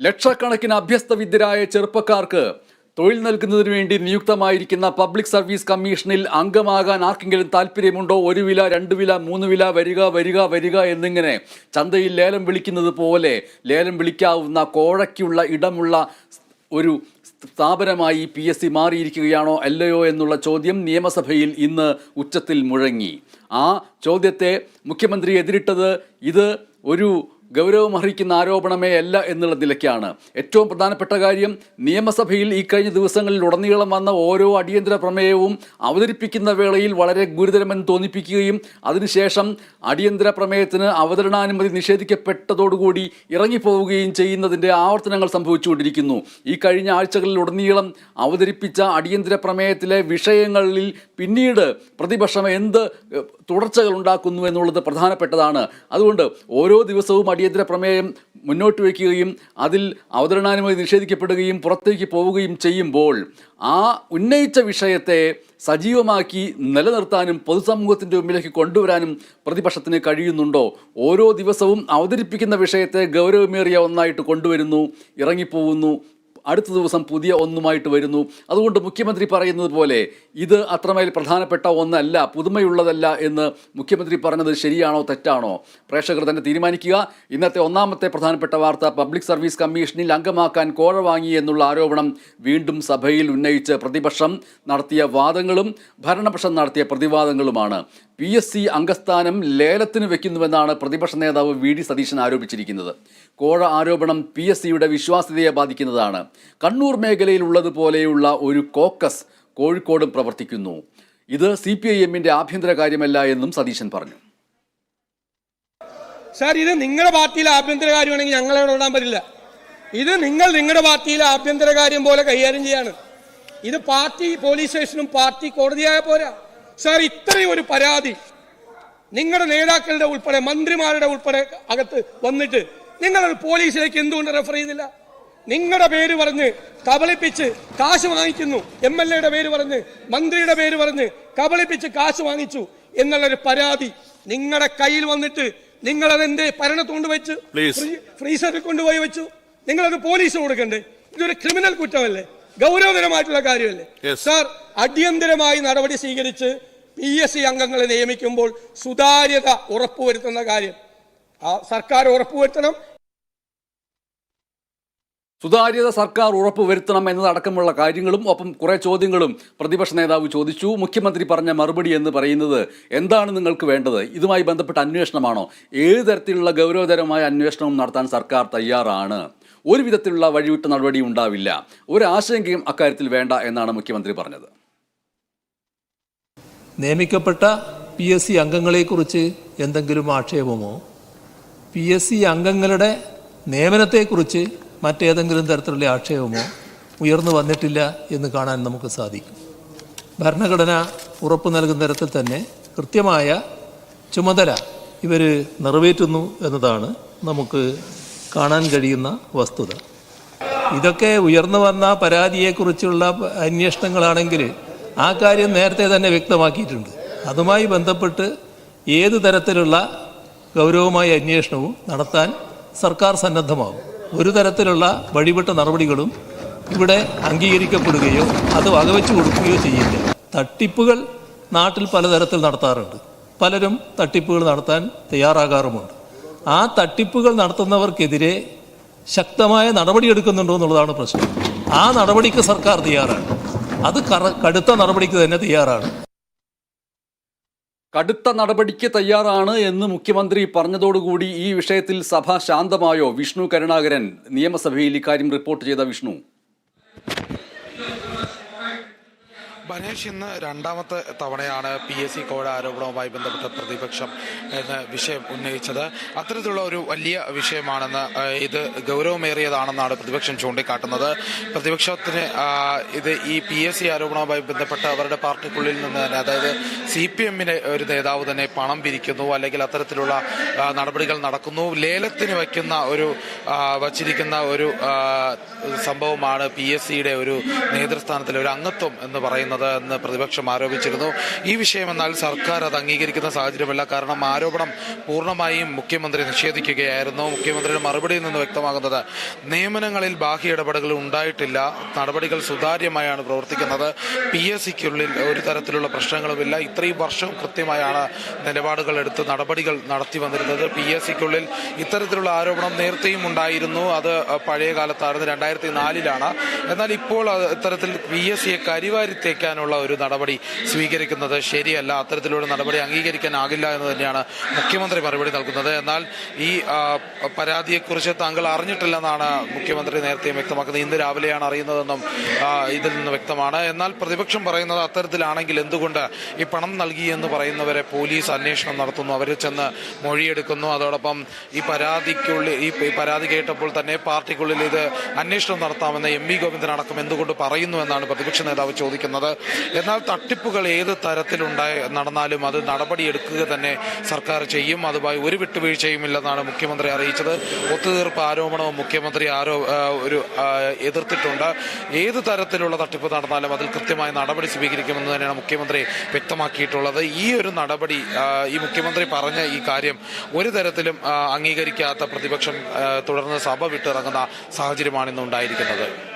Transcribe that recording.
ലക്ഷക്കണക്കിന് അഭ്യസ്തവിദ്യരായ ചെറുപ്പക്കാർക്ക് തൊഴിൽ നൽകുന്നതിന് വേണ്ടി നിയുക്തമായിരിക്കുന്ന പബ്ലിക് സർവീസ് കമ്മീഷനിൽ അംഗമാകാൻ ആർക്കെങ്കിലും താല്പര്യമുണ്ടോ ഒരു വില രണ്ട് വില മൂന്ന് വില വരിക വരിക വരിക എന്നിങ്ങനെ ചന്തയിൽ ലേലം വിളിക്കുന്നത് പോലെ ലേലം വിളിക്കാവുന്ന കോഴയ്ക്കുള്ള ഇടമുള്ള ഒരു സ്ഥാപനമായി പി എസ് സി മാറിയിരിക്കുകയാണോ അല്ലയോ എന്നുള്ള ചോദ്യം നിയമസഭയിൽ ഇന്ന് ഉച്ചത്തിൽ മുഴങ്ങി. ആ ചോദ്യത്തെ മുഖ്യമന്ത്രി എതിരിട്ടത് ഇത് ഒരു ഗൗരവമർഹിക്കുന്ന ആരോപണമേ അല്ല എന്നുള്ള നിലയ്ക്കാണ്. ഏറ്റവും പ്രധാനപ്പെട്ട കാര്യം നിയമസഭയിൽ ഈ കഴിഞ്ഞ ദിവസങ്ങളിൽ ഉടനീളം വന്ന ഓരോ അടിയന്തര പ്രമേയവും അവതരിപ്പിക്കുന്ന വേളയിൽ വളരെ ഗുരുതരമെന്ന് തോന്നിപ്പിക്കുകയും അതിനുശേഷം അടിയന്തര പ്രമേയത്തിന് അവതരണാനുമതി നിഷേധിക്കപ്പെട്ടതോടുകൂടി ഇറങ്ങിപ്പോവുകയും ചെയ്യുന്നതിന്റെ ആവർത്തനങ്ങൾ സംഭവിച്ചുകൊണ്ടിരിക്കുന്നു. ഈ കഴിഞ്ഞ ആഴ്ചകളിൽ ഉടനീളം അവതരിപ്പിച്ച അടിയന്തര പ്രമേയത്തിലെ വിഷയങ്ങളിൽ പിന്നീട് പ്രതിപക്ഷം എന്ത് തുടർച്ചകൾ ഉണ്ടാക്കുന്നു എന്നുള്ളത് പ്രധാനപ്പെട്ടതാണ്. അതുകൊണ്ട് ഓരോ ദിവസവും അടിയന്തര പ്രമേയം മുന്നോട്ട് വയ്ക്കുകയും അതിൽ അവതരണാനുമതി നിഷേധിക്കപ്പെടുകയും പുറത്തേക്ക് പോവുകയും ചെയ്യുമ്പോൾ ആ ഉന്നയിച്ച വിഷയത്തെ സജീവമാക്കി നിലനിർത്താനും പൊതുസമൂഹത്തിന്റെ മുമ്പിലേക്ക് കൊണ്ടുവരാനും പ്രതിപക്ഷത്തിന് കഴിയുന്നുണ്ടോ? ഓരോ ദിവസവും അവതരിപ്പിക്കുന്ന വിഷയത്തെ ഗൗരവമേറിയ ഒന്നായിട്ട് കൊണ്ടുവരുന്നു ഇറങ്ങിപ്പോവുന്നു അടുത്ത ദിവസം പുതിയ ഒന്നുമായിട്ട് വരുന്നു. അതുകൊണ്ട് മുഖ്യമന്ത്രി പറയുന്നത് പോലെ ഇത് അത്രമേൽ പ്രധാനപ്പെട്ട ഒന്നല്ല പുതുമയുള്ളതല്ല എന്ന് മുഖ്യമന്ത്രി പറഞ്ഞത് ശരിയാണോ തെറ്റാണോ? പ്രേക്ഷകർ തന്നെ തീരുമാനിക്കുക. ഇന്നത്തെ ഒന്നാമത്തെ പ്രധാനപ്പെട്ട വാർത്ത പബ്ലിക് സർവീസ് കമ്മീഷനിൽ അംഗമാക്കാൻ കോഴ വാങ്ങി എന്നുള്ള ആരോപണം വീണ്ടും സഭയിൽ ഉന്നയിച്ച് പ്രതിപക്ഷം നടത്തിയ വാദങ്ങളും ഭരണപക്ഷം നടത്തിയ പ്രതിവാദങ്ങളുമാണ്. പി എസ് സി അംഗസ്ഥാനം ലേലത്തിന് വെക്കുന്നുവെന്നാണ് പ്രതിപക്ഷ നേതാവ് വി ഡി സതീശൻ ആരോപിച്ചിരിക്കുന്നത്. കോഴ ആരോപണം പി എസ് സിയുടെ വിശ്വാസ്യതയെ ബാധിക്കുന്നതാണ്. കണ്ണൂർ മേഖലയിൽ ഉള്ളതുപോലെയുള്ള ഒരു കോക്കസ് കോഴിക്കോടും പ്രവർത്തിക്കുന്നു. ഇത് സി പി ഐ എമ്മിന്റെ ആഭ്യന്തര കാര്യമല്ല എന്നും സതീശൻ പറഞ്ഞു. സാർ ഇത് നിങ്ങളുടെ പാർട്ടിയിലെ ആഭ്യന്തര കാര്യമാണെങ്കിൽ ഞങ്ങളെ ഇടാൻ പറ്റില്ല. ഇത് നിങ്ങൾ നിങ്ങളുടെ പാർട്ടിയിലെ ആഭ്യന്തര കാര്യം പോലെ കൈകാര്യം ചെയ്യാണ്. ഇത് പാർട്ടി പോലീസ് സ്റ്റേഷനും പാർട്ടി കോടതിയായ പോരാ. സാർ ഇത്രയും ഒരു പരാതി നിങ്ങളുടെ നേതാക്കളുടെ ഉൾപ്പെടെ മന്ത്രിമാരുടെ ഉൾപ്പെടെ അകത്ത് വന്നിട്ട് നിങ്ങൾ പോലീസിലേക്ക് എന്തുകൊണ്ട് റെഫർ ചെയ്യുന്നില്ല? നിങ്ങളുടെ പേര് പറഞ്ഞ് കബളിപ്പിച്ച് കാശ് വാങ്ങിക്കുന്നു. എം എൽ എയുടെ പേര് പറഞ്ഞ് മന്ത്രിയുടെ പേര് പറഞ്ഞ് കബളിപ്പിച്ച് കാശ് വാങ്ങിച്ചു എന്നുള്ളൊരു പരാതി നിങ്ങളുടെ കയ്യിൽ വന്നിട്ട് നിങ്ങൾ അതെന്റെ ഭരണത്ത് കൊണ്ടുവച്ച് Please. ഫ്രീസറിൽ കൊണ്ടുപോയി വെച്ചു. നിങ്ങളത് പോലീസിന് കൊടുക്കണ്ടേ? ഇതൊരു ക്രിമിനൽ കുറ്റമല്ലേ? ഗൗരവതരമായിട്ടുള്ള കാര്യമല്ലേ. സാർ അടിയന്തരമായി നടപടി സ്വീകരിച്ച് പി എസ് സി അംഗങ്ങളെ നിയമിക്കുമ്പോൾ സുതാര്യത ഉറപ്പുവരുത്തുന്ന കാര്യം. ആ സർക്കാർ ഉറപ്പുവരുത്തണം സുതാര്യത സർക്കാർ ഉറപ്പുവരുത്തണം എന്നതടക്കമുള്ള കാര്യങ്ങളും ഒപ്പം കുറേ ചോദ്യങ്ങളും പ്രതിപക്ഷ നേതാവ് ചോദിച്ചു. മുഖ്യമന്ത്രി പറഞ്ഞ മറുപടി എന്ന് പറയുന്നത് എന്താണ് നിങ്ങൾക്ക് വേണ്ടത്? ഇതുമായി ബന്ധപ്പെട്ട അന്വേഷണമാണോ? ഏത് തരത്തിലുള്ള ഗൗരവതരമായ അന്വേഷണവും നടത്താൻ സർക്കാർ തയ്യാറാണ്? ഒരു വിധത്തിലുള്ള വഴിവിട്ട നടപടി ഉണ്ടാവില്ല. ഒരു ആശങ്കയും അക്കാര്യത്തിൽ വേണ്ട എന്നാണ് മുഖ്യമന്ത്രി പറഞ്ഞത്. നിയമിക്കപ്പെട്ട പി എസ് സി അംഗങ്ങളെക്കുറിച്ച് എന്തെങ്കിലും ആക്ഷേപമോ? പി എസ് സി അംഗങ്ങളുടെ നിയമനത്തെക്കുറിച്ച് മറ്റേതെങ്കിലും തരത്തിലുള്ള ആക്ഷേപമോ ഉയർന്നു വന്നിട്ടില്ല എന്ന് കാണാൻ നമുക്ക് സാധിക്കും. ഭരണഘടന ഉറപ്പു നൽകുന്ന തരത്തിൽ തന്നെ കൃത്യമായ ചുമതല ഇവർ നിറവേറ്റുന്നു എന്നതാണ് നമുക്ക് കാണാൻ കഴിയുന്ന വസ്തുത. ഇതൊക്കെ ഉയർന്നു വന്ന പരാതിയെക്കുറിച്ചുള്ള അന്വേഷണങ്ങളാണെങ്കിൽ ആ കാര്യം നേരത്തെ തന്നെ വ്യക്തമാക്കിയിട്ടുണ്ട്. അതുമായി ബന്ധപ്പെട്ട് ഏത് തരത്തിലുള്ള ഗൗരവമായ അന്വേഷണവും നടത്താൻ സർക്കാർ സന്നദ്ധമാകും. ഒരു തരത്തിലുള്ള വഴിവിട്ട നടപടികളും ഇവിടെ അംഗീകരിക്കപ്പെടുകയോ അത് വകവെച്ചു കൊടുക്കുകയോ ചെയ്യില്ല. തട്ടിപ്പുകൾ നാട്ടിൽ പലതരത്തിൽ നടത്താറുണ്ട്. പലരും തട്ടിപ്പുകൾ നടത്താൻ തയ്യാറാകാറുമുണ്ട്. ആ തട്ടിപ്പുകൾ നടത്തുന്നവർക്കെതിരെ ശക്തമായ നടപടിയെടുക്കുന്നുണ്ടോ എന്നുള്ളതാണ് പ്രശ്നം. ആ നടപടിക്ക് സർക്കാർ തയ്യാറാണ്. അത് കടുത്ത നടപടിക്ക് തന്നെ തയ്യാറാണ്. കടുത്ത നടപടിക്ക് തയ്യാറാണ് എന്ന് മുഖ്യമന്ത്രി പറഞ്ഞതോടുകൂടി ഈ വിഷയത്തിൽ സഭ ശാന്തമായോ? വിഷ്ണു കരുണാകരൻ നിയമസഭയിൽ ഇക്കാര്യം റിപ്പോർട്ട് ചെയ്ത വിഷ്ണു. ബനേഷ് ഇന്ന് രണ്ടാമത്തെ തവണയാണ് പി എസ് സി കോഴ ആരോപണവുമായി ബന്ധപ്പെട്ട പ്രതിപക്ഷം എന്ന വിഷയം ഉന്നയിച്ചത്. അത്തരത്തിലുള്ള ഒരു വലിയ വിഷയമാണെന്ന് ഇത് ഗൗരവമേറിയതാണെന്നാണ് പ്രതിപക്ഷം ചൂണ്ടിക്കാട്ടുന്നത്. പ്രതിപക്ഷത്തിന് ഇത് ഈ പി എസ് സി ആരോപണവുമായി ബന്ധപ്പെട്ട് അവരുടെ പാർട്ടിക്കുള്ളിൽ നിന്ന് തന്നെ അതായത് സി പി എമ്മിന് ഒരു നേതാവ് തന്നെ പണം പിരിക്കുന്നു അല്ലെങ്കിൽ അത്തരത്തിലുള്ള നടപടികൾ നടക്കുന്നു. ലേലത്തിന് വയ്ക്കുന്ന ഒരു വച്ചിരിക്കുന്ന ഒരു സംഭവമാണ് പി എസ് സിയുടെ ഒരു നേതൃസ്ഥാനത്തിലെ ഒരു അംഗത്വം എന്ന് പറയുന്നത് നടത്തുന്നത് എന്ന് പ്രതിപക്ഷം ആരോപിച്ചിരുന്നു. ഈ വിഷയം എന്നാൽ സർക്കാർ അത് അംഗീകരിക്കുന്ന സാഹചര്യമല്ല. കാരണം ആരോപണം പൂർണമായും മുഖ്യമന്ത്രി നിഷേധിക്കുകയായിരുന്നു. മുഖ്യമന്ത്രിയുടെ മറുപടിയിൽ നിന്ന് വ്യക്തമാകുന്നത് നിയമനങ്ങളിൽ ബാഹ്യ ഇടപെടലുകൾ ഉണ്ടായിട്ടില്ല. നടപടികൾ സുതാര്യമായാണ് പ്രവർത്തിക്കുന്നത്. പി എസ് സിക്കുള്ളിൽ ഒരു തരത്തിലുള്ള പ്രശ്നങ്ങളുമില്ല. ഇത്രയും വർഷം കൃത്യമായാണ് നിലപാടുകൾ എടുത്ത് നടപടികൾ നടത്തി വന്നിരുന്നത്. പി എസ് സിക്കുള്ളിൽ ഇത്തരത്തിലുള്ള ആരോപണം നേരത്തെയും ഉണ്ടായിരുന്നു. അത് പഴയ കാലത്തായിരുന്നു രണ്ടായിരത്തി നാലിലാണ് എന്നാൽ ഇപ്പോൾ ഇത്തരത്തിൽ പി എസ് സിയെ കരിവാരിത്തേക്കാനുള്ള ഒരു നടപടി സ്വീകരിക്കുന്നത് ശരിയല്ല. അത്തരത്തിലൊരു നടപടി അംഗീകരിക്കാനാകില്ല എന്ന് തന്നെയാണ് മുഖ്യമന്ത്രി മറുപടി നൽകുന്നത്. എന്നാൽ ഈ പരാതിയെക്കുറിച്ച് താങ്കൾ അറിഞ്ഞിട്ടില്ലെന്നാണ് മുഖ്യമന്ത്രി നേരത്തെ വ്യക്തമാക്കുന്നത്. ഇന്ന് രാവിലെയാണ് അറിയുന്നതെന്നും ഇതിൽ നിന്ന് വ്യക്തമാണ്. എന്നാൽ പ്രതിപക്ഷം പറയുന്നത് അത്തരത്തിലാണെങ്കിൽ എന്തുകൊണ്ട് ഈ പണം നൽകി എന്ന് പറയുന്നവരെ പോലീസ് അന്വേഷണം നടത്തുന്നു. അവർ ചെന്ന് മൊഴിയെടുക്കുന്നു. അതോടൊപ്പം ഈ പരാതിക്കുള്ളിൽ ഈ പരാതി കേട്ടപ്പോൾ തന്നെ പാർട്ടിക്കുള്ളിൽ ഇത് അന്വേഷണം നടത്താമെന്ന് എം വി ഗോവിന്ദൻ അടക്കം എന്തുകൊണ്ട് പറയുന്നു എന്നാണ് പ്രതിപക്ഷ നേതാവ് ചോദിക്കുന്നത്. എന്നാൽ തട്ടിപ്പുകൾ ഏത് തരത്തിലുണ്ടായി നടന്നാലും അത് നടപടിയെടുക്കുക തന്നെ സർക്കാർ ചെയ്യും. അതുമായി ഒരു വിട്ടുവീഴ്ചയുമില്ലെന്നാണ് മുഖ്യമന്ത്രി അറിയിച്ചത്. ഒത്തുതീർപ്പ് ആരോപണവും മുഖ്യമന്ത്രി ആരോ ഒരു എതിർത്തിട്ടുണ്ട്. ഏത് തരത്തിലുള്ള തട്ടിപ്പ് നടന്നാലും അതിൽ കൃത്യമായ നടപടി സ്വീകരിക്കുമെന്ന് തന്നെയാണ് മുഖ്യമന്ത്രി വ്യക്തമാക്കിയിട്ടുള്ളത്. ഈ ഒരു നടപടി ഈ മുഖ്യമന്ത്രി പറഞ്ഞ ഈ കാര്യം ഒരു തരത്തിലും അംഗീകരിക്കാത്ത പ്രതിപക്ഷം തുടർന്ന് സഭ വിട്ടിറങ്ങുന്ന സാഹചര്യമാണ് ഇന്ന് ഉണ്ടായിരിക്കുന്നത്